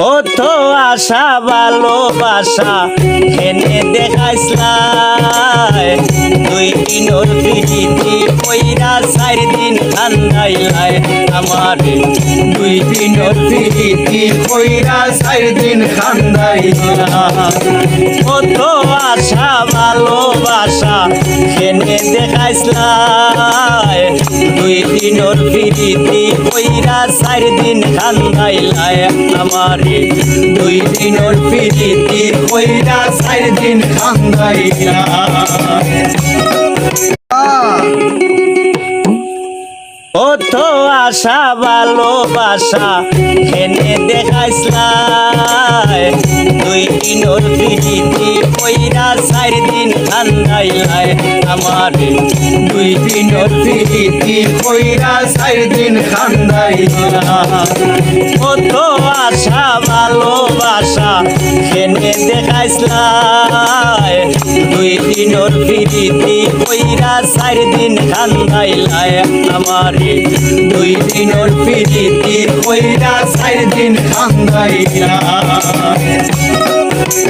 আশা, ভালোবাসা এনে দেখাইছলাই। দুই দিনর প্রীতি কইরা চার দিন কান্দাইলাই। আমার দুই দিনর প্রীতি কইরা চার দিন কান্দাইলা কত আশা, ভালোবাসা এনে দেখাইছলাই। দিনর প্রীতি কইরা চার দিন কান্দাইলাই আমারে। দুই দিনর প্রীতি কইরা চার দিন কান্দাইলা কত আশা, ভালোবাসা এনে দেখাইছলাই দুই দিনর প্রীতি কইরা চার দিন কান্দাইলাই আমার। কইরা চার দিন কান্দাইলা। কত আশা, ভালোবাসা এনে দেখাইছলাই। দুই দিনর প্রীতি কইরা চার দিন কান্দাইলাই আমার। দুই দিনর প্রীতি কইরা চার দিন কান্দাইলা।